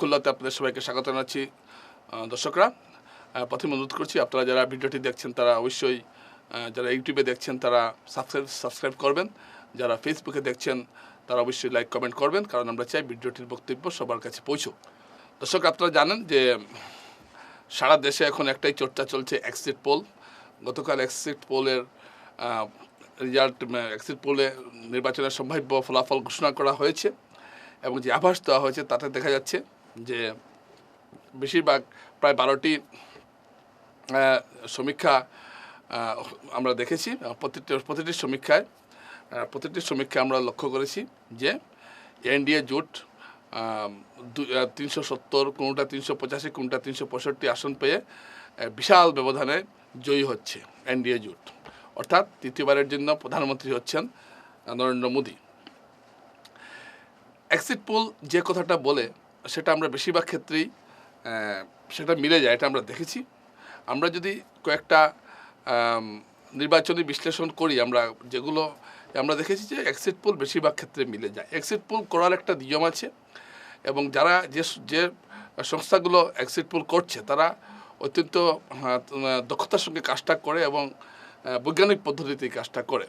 খুল্লাতে আপনাদের সবাইকে স্বাগত জানাচ্ছি দর্শকরা। প্রথমে অনুরোধ করছি, আপনারা যারা ভিডিওটি দেখছেন, তারা অবশ্যই যারা ইউটিউবে দেখছেন, তারা সাবস্ক্রাইব সাবস্ক্রাইব করবেন। যারা ফেসবুকে দেখছেন, তারা অবশ্যই লাইক কমেন্ট করবেন, কারণ আমরা চাই ভিডিওটির বক্তব্য সবার কাছে পৌঁছুক। দর্শক, আপনারা জানেন যে সারা দেশে এখন একটাই চর্চা চলছে এক্সিট পোল গতকাল এক্সিট পোলের রেজাল্ট এক্সিট পোলে নির্বাচনের সম্ভাব্য ফলাফল ঘোষণা করা হয়েছে এবং যে আভাস দেওয়া হয়েছে, তাতে দেখা যাচ্ছে যে বেশিরভাগ প্রায় বারোটি সমীক্ষা আমরা দেখেছি, প্রতিটি প্রতিটি সমীক্ষায় প্রতিটি সমীক্ষায় আমরা লক্ষ্য করেছি যে এনডিএ জোট তিনশো সত্তর, কোনোটা তিনশো পঁচাশি, কোনোটা তিনশো পঁয়ষট্টি আসন পেয়ে বিশাল ব্যবধানে জয়ী হচ্ছে এনডিএ জোট। অর্থাৎ তৃতীয়বারের জন্য প্রধানমন্ত্রী হচ্ছেন নরেন্দ্র মোদী। এক্সিট পোল যে কথাটা বলে সেটা আমরা বেশিরভাগ ক্ষেত্রেই সেটা মিলে যায়, এটা আমরা দেখেছি। আমরা যদি কয়েকটা নির্বাচনী বিশ্লেষণ করি, আমরা যেগুলো, আমরা দেখেছি যে এক্সিট পোল বেশিরভাগ ক্ষেত্রে মিলে যায়। এক্সিট পোল করার একটা নিয়ম আছে এবং যারা যে যে সংস্থাগুলো এক্সিট পোল করছে, তারা অত্যন্ত দক্ষতার সঙ্গে কাজটা করে এবং বৈজ্ঞানিক পদ্ধতিতে কাজটা করে।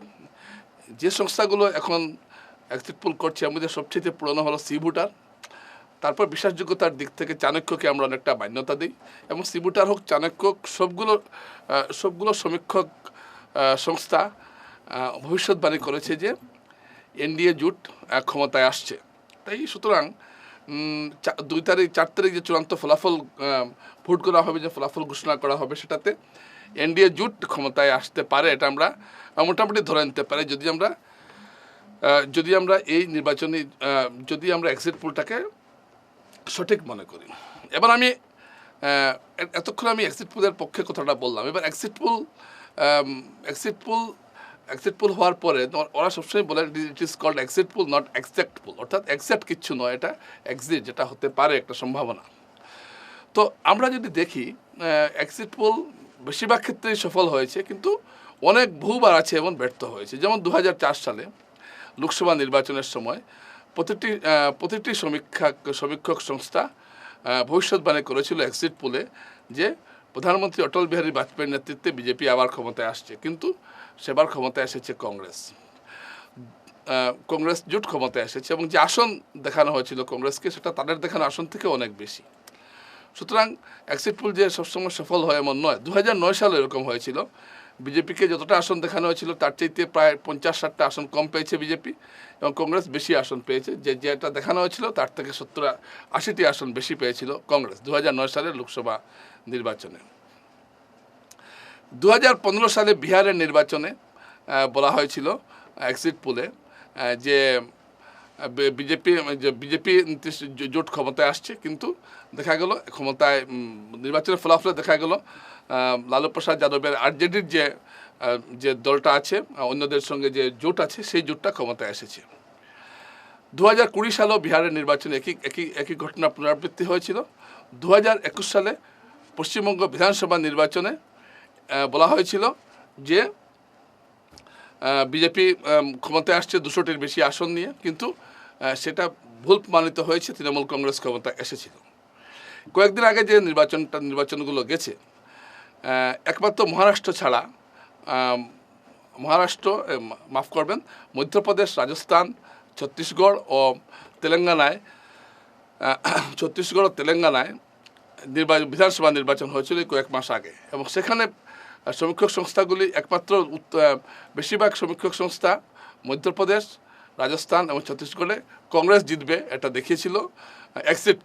যে সংস্থাগুলো এখন এক্সিট পোল করছে, আমাদের সবচেয়ে পুরনো হলো সি ভোটার তারপর বিশ্বাসযোগ্যতার দিক থেকে চাণক্যকে আমরা অনেকটা মান্যতা দিই এবং সিবুটার হোক, চাণক্য সবগুলো সবগুলো সমীক্ষক সংস্থা ভবিষ্যৎবাণী করেছে যে এনডিএ জোট ক্ষমতায় আসছে। তাই সুতরাং দুই তারিখ, চার তারিখ যে চূড়ান্ত ফলাফল ভোট করা হবে, যে ফলাফল ঘোষণা করা হবে সেটাতে এনডিএ জোট ক্ষমতায় আসতে পারে এটা আমরা মোটামুটি ধরে নিতে পারি। যদি আমরা যদি আমরা এই নির্বাচনী যদি আমরা এক্সিট পোলটাকে সঠিক মনে করি। এবার আমি এতক্ষণ আমি এক্সিট পোলের পক্ষে কথাটা বললাম। এবার exit poll exit poll exit poll হওয়ার পরে ওরা সবসময় বলে it is called exit poll not exact poll অর্থাৎ এক্সাক্ট কিচ্ছু নয়, এটা এক্সিট যেটা হতে পারে একটা সম্ভাবনা। তো আমরা যদি দেখি এক্সিট পোল বেশিরভাগ ক্ষেত্রেই সফল হয়েছে, কিন্তু অনেক বহুবার আছে এবং ব্যর্থ হয়েছে। যেমন দু হাজার চার সালে লোকসভা নির্বাচনের সময় প্রতিটি প্রতিটি সমীক্ষা, সমীক্ষক সংস্থা ভবিষ্যৎবাণী করেছিল এক্সিট পোলে যে প্রধানমন্ত্রী অটল বিহারী বাজপেয়ীর নেতৃত্বে বিজেপি আবার ক্ষমতায় আসছে, কিন্তু সেবার ক্ষমতায় এসেছে কংগ্রেস। কংগ্রেস জোট ক্ষমতায় এসেছে এবং যে আসন দেখানো হয়েছিল কংগ্রেসকে, সেটা তাদের দেখানো আসন থেকে অনেক বেশি। সুতরাং এক্সিট পুল যে সবসময় সফল হয় এমন নয়। দু সালে এরকম হয়েছিল। বিজেপিকে যতটা আসন দেখানো হয়েছিল, তার চাইতে প্রায় পঞ্চাশ ষাটটা আসন কম পেয়েছে বিজেপি এবং কংগ্রেস বেশি আসন পেয়েছে। যে যেটা দেখানো হয়েছিল, তার থেকে সত্তর আশিটি আসন বেশি পেয়েছিল কংগ্রেস দু সালের লোকসভা নির্বাচনে। দু হাজার পনেরো সালে বিহারের নির্বাচনে বলা হয়েছিল এক্সিট পোলে যে বিজেপি যে বিজেপি জোট ক্ষমতায় আসছে, কিন্তু দেখা গেল, ক্ষমতায় নির্বাচনের ফলাফলে দেখা গেল লালু প্রসাদ যাদবের আরজেডির যে যে দলটা আছে অন্যদের সঙ্গে যে জোট আছে, সেই জোটটা ক্ষমতায় এসেছে। দু হাজার কুড়ি সালেও বিহারের নির্বাচনে একই একই একই ঘটনা পুনরাবৃত্তি হয়েছিল। দু হাজার একুশ সালে পশ্চিমবঙ্গ বিধানসভা নির্বাচনে বলা হয়েছিল যে বিজেপি ক্ষমতায় আসছে দুশোটির বেশি আসন নিয়ে, কিন্তু সেটা ভুল প্রমাণিত হয়েছে, তৃণমূল কংগ্রেস ক্ষমতায় এসেছিল। কয়েকদিন আগে যে নির্বাচনটা, নির্বাচনগুলো গেছে একমাত্র মহারাষ্ট্র ছাড়া মহারাষ্ট্র মাফ করবেন, মধ্যপ্রদেশ, রাজস্থান, ছত্তিশগড় ও তেলেঙ্গানায় ছত্তিশগড় ও তেলেঙ্গানায় নির্বাচন, বিধানসভা নির্বাচন হয়েছিল কয়েক মাস আগে। এবং সেখানে সমীক্ষক সংস্থাগুলি একমাত্র বেশিরভাগ সমীক্ষক সংস্থা মধ্যপ্রদেশ, রাজস্থান এবং ছত্তিশগড়ে কংগ্রেস জিতবে এটা দেখিয়েছিল এক্সিট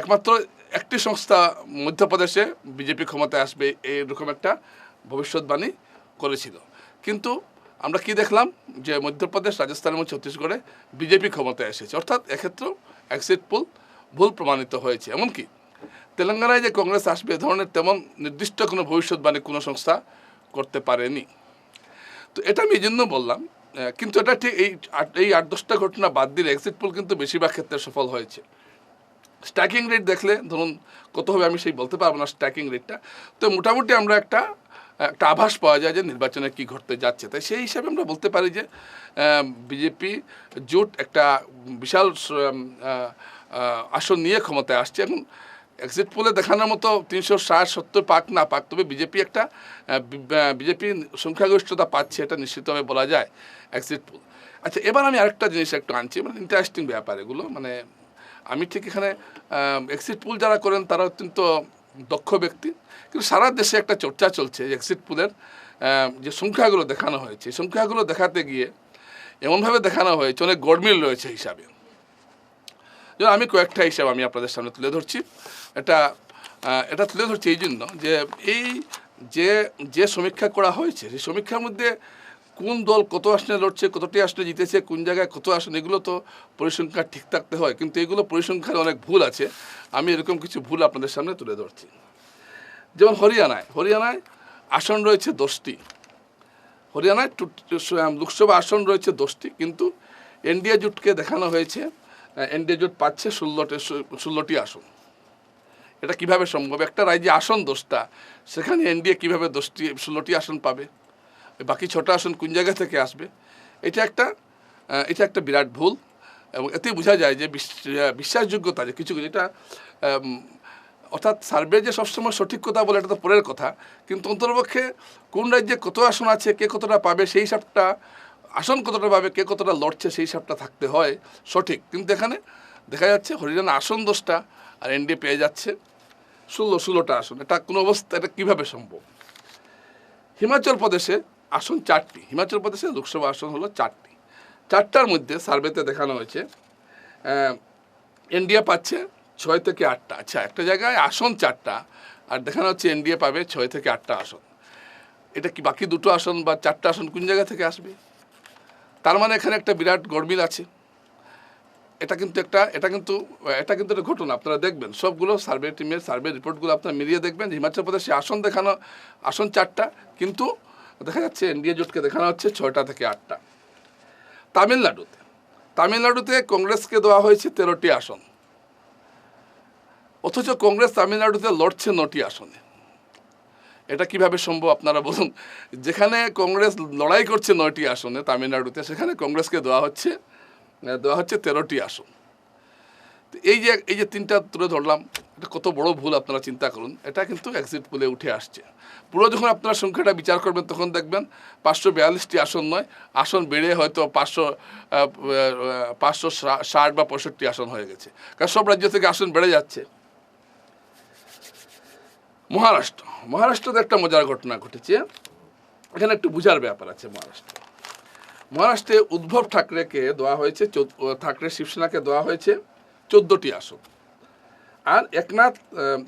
একমাত্র একটি সংস্থা মধ্যপ্রদেশে বিজেপি ক্ষমতায় আসবে এইরকম একটা ভবিষ্যৎবাণী করেছিল। কিন্তু আমরা কি দেখলাম? যে মধ্যপ্রদেশ, রাজস্থান এবং ছত্তিশগড়ে বিজেপি ক্ষমতায় এসেছে। অর্থাৎ এক্ষেত্রেও এক্সিট পোল ভুল প্রমাণিত হয়েছে। এমনকি তেলেঙ্গানায় যে কংগ্রেস আসবে, এ ধরনের তেমন নির্দিষ্ট কোনো ভবিষ্যৎবাণী কোনো সংস্থা করতে পারেনি। তো এটা আমি এই জন্য বললাম কিন্তু এটা ঠিক এই এই আট, দশটা ঘটনা বাদ দিলে এক্সিট পোল কিন্তু বেশিরভাগ ক্ষেত্রে সফল হয়েছে। স্ট্যাকিং রেট দেখলে ধরুন কত হবে আমি সেই বলতে পারব না স্ট্যাকিং রেটটা তো মোটামুটি আমরা একটা একটা আভাস পাওয়া যায় যে নির্বাচনে কি ঘটতে যাচ্ছে। তাই সেই হিসাবে আমরা বলতে পারি যে বিজেপি জোট একটা বিশাল আসন নিয়ে ক্ষমতায় আসছে। এখন এক্সিট পোলে দেখানোর মতো তিনশো ষাট, সত্তর পাক না পাক, তবে বিজেপি একটা বিজেপি সংখ্যাগরিষ্ঠতা পাচ্ছে এটা নিশ্চিতভাবে বলা যায় এক্সিট পোল আচ্ছা এবার আমি আরেকটা জিনিস একটু আনছি মানে ইন্টারেস্টিং ব্যাপার এগুলো মানে আমি ঠিক এখানে এক্সিট পুল যারা করেন তারা অত্যন্ত দক্ষ ব্যক্তি। কিন্তু সারা দেশে একটা চর্চা চলছে এক্সিট পুলের যে সংখ্যাগুলো দেখানো হয়েছে সংখ্যাগুলো দেখাতে গিয়ে এমনভাবে দেখানো হয়েছে, অনেক গরমিল রয়েছে হিসাবে। যেমন আমি কয়েকটা হিসাব আমি আপনাদের সামনে তুলে ধরছি। এটা এটা তুলে ধরছি এই জন্য যে এই যে যে সমীক্ষা করা হয়েছে, সেই সমীক্ষার মধ্যে কোন দল কত আসনে লড়ছে, কতটি আসনে জিতেছে, কোন জায়গায় কত আসন, এগুলো তো পরিসংখ্যা ঠিক থাকতে হয়। কিন্তু এগুলো পরিসংখ্যার অনেক ভুল আছে। আমি এরকম কিছু ভুল আপনাদের সামনে তুলে ধরছি। যেমন হরিয়ানায় হরিয়ানায় আসন রয়েছে দশটি। হরিয়ানায় লোকসভা আসন রয়েছে দশটি, কিন্তু এনডিএ জোটকে দেখানো হয়েছে এনডিএ জোট পাচ্ছে ষোলোটি ষোলোটি আসন। এটা কীভাবে সম্ভব? একটা রাজ্যে আসন দশটা, সেখানে এনডিএ কীভাবে দশটি ষোলোটি আসন পাবে? বাকি ছটা আসন কোন জায়গা থেকে আসবে, এটা একটা এটা একটা বিরাট ভুল এবং এতে বোঝা যায় যে বিশ্বাসযোগ্যতা যে কিছু কিছু এটা অর্থাৎ সার্ভে যে সবসময় সঠিক কথা বলে এটা তো পরের কথা, কিন্তু অন্তর্পক্ষে কোন রাজ্যে কত আসন আছে, কে কতটা পাবে, সেই হিসাবটা, আসন কতটা পাবে, কে কতটা লড়ছে, সেই হিসাবটা থাকতে হয় সঠিক। কিন্তু এখানে দেখা যাচ্ছে হরিয়ানা আসন দশটা আর এনডিএ পেয়ে যাচ্ছে ষোলো, ষোলোটা আসন। এটা কোনো অবস্থা, এটা কীভাবে সম্ভব? হিমাচল প্রদেশে আসন চারটি। হিমাচল প্রদেশের লোকসভা আসন হলো চারটি। চারটার মধ্যে সার্ভেতে দেখানো হয়েছে এনডিএ পাচ্ছে ছয় থেকে আটটা। আচ্ছা একটা জায়গায় আসন চারটা, আর দেখানো হচ্ছে এনডিএ পাবে ছয় থেকে আটটা আসন। এটা কি বাকি দুটো আসন বা চারটা আসন কোন জায়গা থেকে আসবে? তার মানে এখানে একটা বিরাট গরমিল আছে। এটা কিন্তু একটা, এটা কিন্তু এটা কিন্তু একটা ঘটনা, আপনারা দেখবেন। সবগুলো সার্ভে টিমের সার্ভে রিপোর্টগুলো আপনারা মিলিয়ে দেখবেন হিমাচল প্রদেশে আসন দেখানো, আসন চারটা, কিন্তু দেখা যাচ্ছে এনডিএ জোটকে দেখানো হচ্ছে ছয়টা থেকে আটটা। তামিলনাড়ুতে তামিলনাড়ুতে কংগ্রেসকে দেওয়া হয়েছে তেরোটি আসন। অথচ কংগ্রেস তামিলনাড়ুতে লড়ছে নটি আসনে। এটা কীভাবে সম্ভব আপনারা বলুন? যেখানে কংগ্রেস লড়াই করছে নয়টি আসনে তামিলনাড়ুতে, সেখানে কংগ্রেসকে দেওয়া হচ্ছে দেওয়া হচ্ছে তেরোটি আসন। এই যে এই যে তিনটা তুলে ধরলাম, এটা কত বড় ভুল আপনারা চিন্তা করুন। এটা কিন্তু এক্সিট পুলে উঠে আসছে। পুরো যখন আপনারা সংখ্যাটা বিচার করবেন, তখন দেখবেন পাঁচশো বিয়াল্লিশটি আসন নয়, আসন বেড়ে হয়তো পাঁচশো পাঁচশো ষাট বা পঁয়ষট্টি আসন হয়ে গেছে। কারণ সব রাজ্য থেকে আসন বেড়ে যাচ্ছে। মহারাষ্ট্র, মহারাষ্ট্রতে একটা মজার ঘটনা ঘটেছে। এখানে একটু বুঝার ব্যাপার আছে মহারাষ্ট্র। মহারাষ্ট্রে উদ্ধব ঠাকরেকে দেওয়া হয়েছে ঠাকরে শিবসেনাকে দেওয়া হয়েছে। চোদ্দোটি আসন। আর একনাথ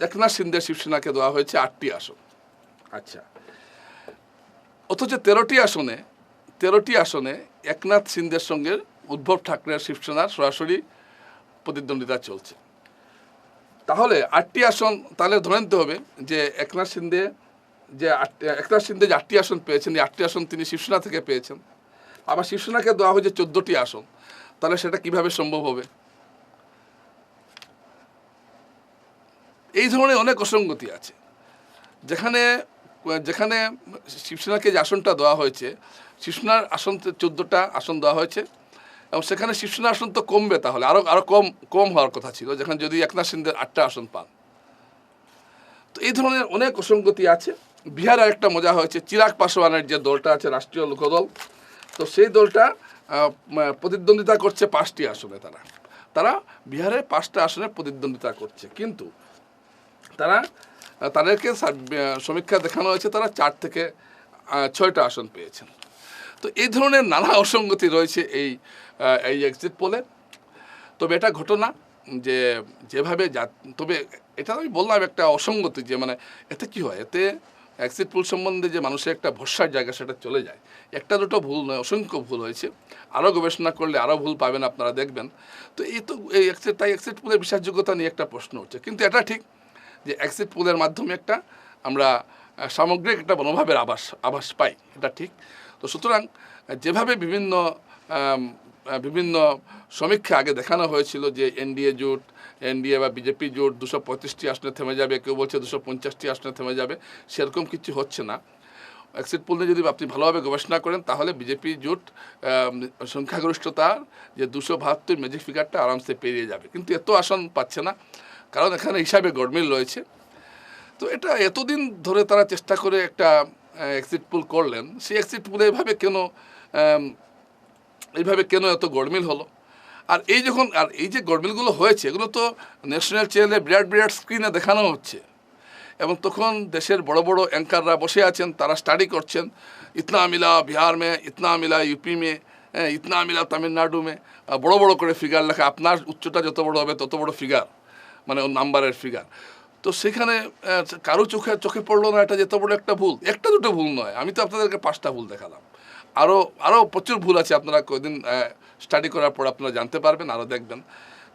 একনাথ সিন্ধে শিবসেনাকে দেওয়া হয়েছে আটটি আসন। আচ্ছা। অথচ তেরোটি আসনে তেরোটি আসনে একনাথ সিন্ধের সঙ্গে উদ্ভব ঠাকরের শিবসেনার সরাসরি প্রতিদ্বন্দ্বিতা চলছে। তাহলে আটটি আসন, তাহলে ধরে নিতে হবে যে একনাথ সিন্ধে যে একনাথ সিন্ধে যে আটটি আসন পেয়েছেন, এই আটটি আসন তিনি শিবসেনা থেকে পেয়েছেন। আবার শিবসেনাকে দেওয়া হয়েছে চোদ্দোটি আসন। তাহলে সেটা কীভাবে সম্ভব হবে? এই ধরনের অনেক অসঙ্গতি আছে। যেখানে যেখানে শিবসেনাকে যে আসনটা দেওয়া হয়েছে, শিবসেনার আসন চোদ্দোটা আসন দেওয়া হয়েছে এবং সেখানে শিবসেনা আসন তো কমবে তাহলে আরও আরও কম কম হওয়ার কথা ছিল, যেখানে যদি একনাথ সিন্ধের আটটা আসন পান। তো এই ধরনের অনেক অসঙ্গতি আছে। বিহারে একটা মজা হয়েছে, চিরাগ পাসওয়ানের যে দলটা আছে, রাষ্ট্রীয় লোকদল, তো সেই দলটা প্রতিদ্বন্দ্বিতা করছে পাঁচটি আসনে তারা। তারা বিহারে পাঁচটা আসনে প্রতিদ্বন্দ্বিতা করছে। কিন্তু তারা তাদেরকে সমীক্ষা দেখানো হয়েছে, তারা চার থেকে ছয়টা আসন পেয়েছেন। তো এই ধরনের নানা অসঙ্গতি রয়েছে এই এই এক্সিট পোলে তবে এটা ঘটনা যে, যেভাবে যা, তবে এটা আমি বললাম একটা অসঙ্গতি যে মানে এতে কি হয়? এতে এক্সিট পোল সম্বন্ধে যে মানুষের একটা ভরসার জায়গা সেটা চলে যায়। একটা দুটো ভুল নয়, অসংখ্য ভুল হয়েছে। আরও গবেষণা করলে আরও ভুল পাবেন, আপনারা দেখবেন। তো এই তো, এই এক্সিট তাই এক্সিট পোলের বিশ্বাসযোগ্যতা নিয়ে একটা প্রশ্ন উঠছে। কিন্তু এটা ঠিক যে এক্সিট পোলের মাধ্যমে একটা আমরা সামগ্রিক একটা মনোভাবের আভাস আভাস পাই, এটা ঠিক। তো সুতরাং যেভাবে বিভিন্ন বিভিন্ন সমীক্ষা আগে দেখানো হয়েছিল যে এনডিএ জোট, এনডিএ বা বিজেপি জোট দুশো পঁয়ত্রিশটি আসনে থেমে যাবে, কেউ বলছে দুশো পঞ্চাশটি আসনে থেমে যাবে, সেরকম কিছু হচ্ছে না। এক্সিট পোল নিয়ে যদি আপনি ভালোভাবে গবেষণা করেন, তাহলে বিজেপি জোট সংখ্যাগরিষ্ঠতার যে দুশো বাহাত্তর ম্যাজিক ফিগারটা আরামসে পেরিয়ে যাবে। কিন্তু এত আসন পাচ্ছে না। কারণ এখানে হিসাবে গডমিল রয়েছে। তো এটা এতদিন ধরে তারা চেষ্টা করে একটা এক্সিট পোল করলেন। সেই এক্সিট পুলে এভাবে কেন এইভাবে কেন এত গড়মিল হলো? আর এই যখন আর এই যে গড়মিলগুলো হয়েছে এগুলো তো ন্যাশনাল চ্যানেলে বিরাট বিরাট স্ক্রিনে দেখানো হচ্ছে। এবং তখন দেশের বড় বড় অ্যাঙ্কাররা বসে আছেন তারা স্টাডি করছেন। ইতনা মিলা বিহার মে ইতনা মিলা ইউপি মে হ্যাঁ, ইতনা মিলা তামিলনাড়ু মে বড় বড় করে ফিগার লেখা। আপনার উচ্চতা যত বড় হবে তত বড় ফিগার মানে ওর নাম্বারের ফিগার তো সেখানে কারও চোখে চোখে পড়ল না, এটা যেত বড় একটা ভুল। একটা দুটো ভুল নয়, আমি তো আপনাদেরকে পাঁচটা ভুল দেখালাম। আরও আরও প্রচুর ভুল আছে, আপনারা কয়েকদিন স্টাডি করার পর আপনারা জানতে পারবেন আরও দেখবেন।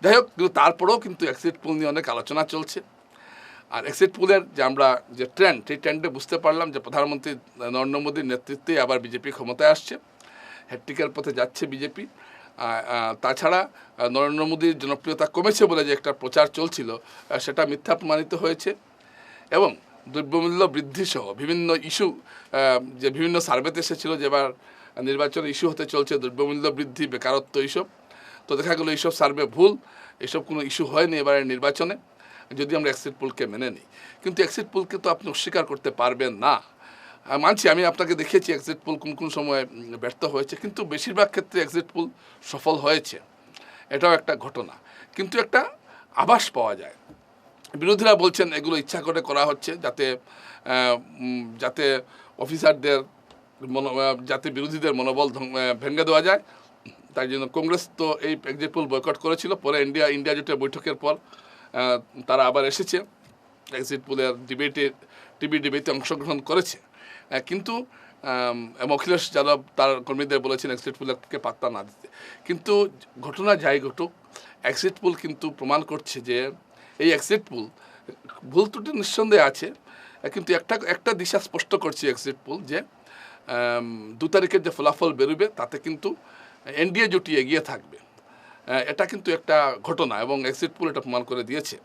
যাই হোক, কিন্তু তারপরেও কিন্তু এক্সিট পুল নিয়ে অনেক আলোচনা চলছে। আর এক্সিট পুলের যে আমরা যে ট্রেন্ড সেই ট্রেন্ডে বুঝতে পারলাম যে প্রধানমন্ত্রী নরেন্দ্র মোদীর নেতৃত্বে আবার বিজেপি ক্ষমতায় আসছে। হ্যাট্রিকের পথে যাচ্ছে বিজেপি। তাছাড়া নরেন্দ্র মোদীর জনপ্রিয়তা কমেছে বলে যে একটা প্রচার চলছিল সেটা মিথ্যা প্রমাণিত হয়েছে। এবং দ্রব্যমূল্য বৃদ্ধি সহ বিভিন্ন ইস্যু যে বিভিন্ন সার্ভেতে এসেছিল, যে এবার নির্বাচনে ইস্যু হতে চলছে, দ্রব্যমূল্য বৃদ্ধি, বেকারত্ব এইসব। তো দেখা গেলো এইসব সার্ভে ভুল এসব কোনো ইস্যু হয়নি এবারের নির্বাচনে যদি আমরা এক্সিট পুলকে মেনে নিই। কিন্তু এক্সিট পুলকে তো আপনি অস্বীকার করতে পারবেন না। মানছি, আমি আপনাকে দেখেছি এক্সিট পোল কোন কোন সময় ব্যর্থ হয়েছে, কিন্তু বেশিরভাগ ক্ষেত্রে এক্সিট পোল সফল হয়েছে। এটাও একটা ঘটনা। কিন্তু একটা আভাস পাওয়া যায়। বিরোধীরা বলছেন, এগুলো ইচ্ছা করে করা হচ্ছে যাতে যাতে অফিসারদের মনো যাতে বিরোধীদের মনোবল ভেঙে দেওয়া যায়। তাই জন্য কংগ্রেস তো এই এক্সিট পোল বয়কট করেছিল। পরে ইন্ডিয়া ইন্ডিয়া জোটের বৈঠকের পর তারা আবার এসেছে। এক্সিট পোলের ডিবেটে টিভি ডিবেটে অংশগ্রহণ করেছে। কিন্তু অখিলেশ যাদব তার কর্মীদের বলেছেন এক্সিট পোলকে পাত্তা না দিতে। কিন্তু ঘটনা যাই ঘটুক এক্সিট পোল কিন্তু প্রমাণ করছে যে এই এক্সিট পোল ভুল ত্রুটি নিঃসন্দেহে আছে কিন্তু একটা একটা দিশা স্পষ্ট করছে এক্সিট পোল যে দু তারিখের যে ফলাফল বেরোবে, তাতে কিন্তু এনডিএ জুটি এগিয়ে থাকবে। এটা কিন্তু একটা ঘটনা এবং এক্সিট পোল এটা প্রমাণ করে দিয়েছে।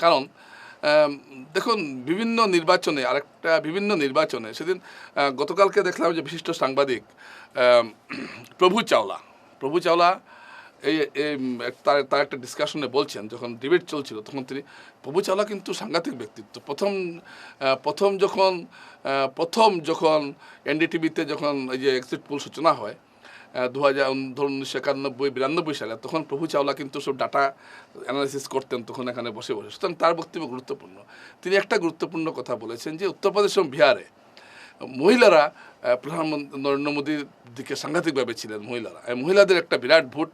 কারণ দেখুন বিভিন্ন নির্বাচনে আরেকটা বিভিন্ন নির্বাচনে সেদিন গতকালকে দেখলাম যে বিশিষ্ট সাংবাদিক প্রভু চাওলা প্রভু চাওলা এই এই, তার তার একটা ডিসকাশনে বলছেন যখন ডিবেট চলছিল তখন তিনি প্রভু চাওলা কিন্তু সাংঘাতিক ব্যক্তিত্ব। প্রথম প্রথম যখন প্রথম যখন এনডিটিভিতে যখন এই যে এক্সিট পোল সূচনা হয় দু হাজার ধরুন উনিশশো একানব্বই, বিরানব্বই সালে, তখন প্রভু চাওলা কিন্তু সব ডাটা অ্যানালাইসিস করতেন, তখন এখানে বসে বসে। সুতরাং তার বক্তব্য গুরুত্বপূর্ণ। তিনি একটা গুরুত্বপূর্ণ কথা বলেছেন যে, উত্তরপ্রদেশ এবং বিহারে, মহিলারা প্রধানমন্ত্রী নরেন্দ্র মোদীর দিকে সাংঘাতিকভাবে ছিলেন, মহিলারা। মহিলাদের একটা বিরাট ভোট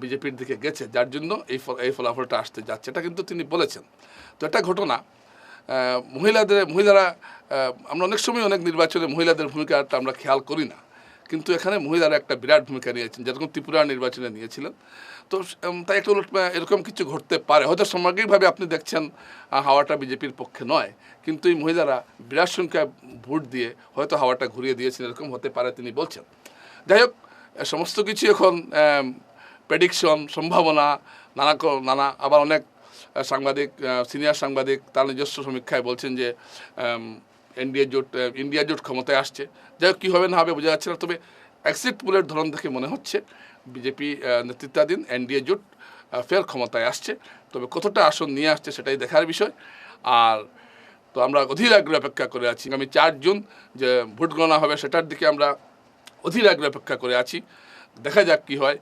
বিজেপির দিকে গেছে, যার জন্য এই এই ফলাফলটা আসতে যাচ্ছে। এটা কিন্তু তিনি বলেছেন। তো একটা ঘটনা মহিলাদের, মহিলারা আমরা অনেক সময় অনেক নির্বাচনে মহিলাদের ভূমিকাটা আমরা খেয়াল করি না। কিন্তু এখানে মহিলারা একটা বিরাট ভূমিকা নিয়েছেন, যেরকম ত্রিপুরা নির্বাচনে নিয়েছিলেন। তো তাই একটা এরকম কিছু ঘটতে পারে। হয়তো সামগ্রিকভাবে আপনি দেখছেন হাওয়াটা বিজেপির পক্ষে নয়, কিন্তু এই মহিলারা বিরাট সংখ্যায় ভোট দিয়ে হয়তো হাওয়াটা ঘুরিয়ে দিয়েছেন, এরকম হতে পারে তিনি বলছেন। যাই হোক সমস্ত কিছু এখন প্রেডিকশন সম্ভাবনা, নানা নানা, আবার অনেক সাংবাদিক সিনিয়র সাংবাদিক তার নিজস্ব সমীক্ষায় বলছেন যে এনডিএ জোট ইন্ডিয়া জোট ক্ষমতায় আসছে। যাই হোক, কী হবে না হবে বোঝা যাচ্ছে না, তবে এক্সিট পোলের ধরন দেখে মনে হচ্ছে বিজেপি নেতৃত্বাধীন এনডিএ জোট ফের ক্ষমতায় আসছে। তবে কতটা আসন নিয়ে আসছে সেটাই দেখার বিষয়। আর তো আমরা অধীর আগ্রহে অপেক্ষা করে আছি। আমি চার জুন যে ভোট গণনা হবে, সেটার দিকে আমরা অধীর আগ্রহে অপেক্ষা করে আছি। দেখা যাক কি হয়।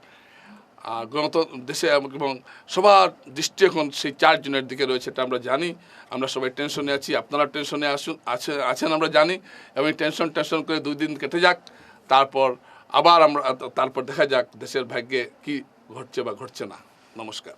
আর গণত দেশে এবং সবার দৃষ্টি এখন সেই চারজনের দিকে রয়েছে, এটা আমরা জানি। আমরা সবাই টেনশনে আছি, আপনারা টেনশনে আসুন, আছে, আছেন আমরা জানি। এবং টেনশন টেনশন করে দুই দিন কেটে যাক, তারপর আবার আমরা, তারপর দেখা যাক দেশের ভাগ্যে কি ঘটছে বা ঘটছে না। নমস্কার।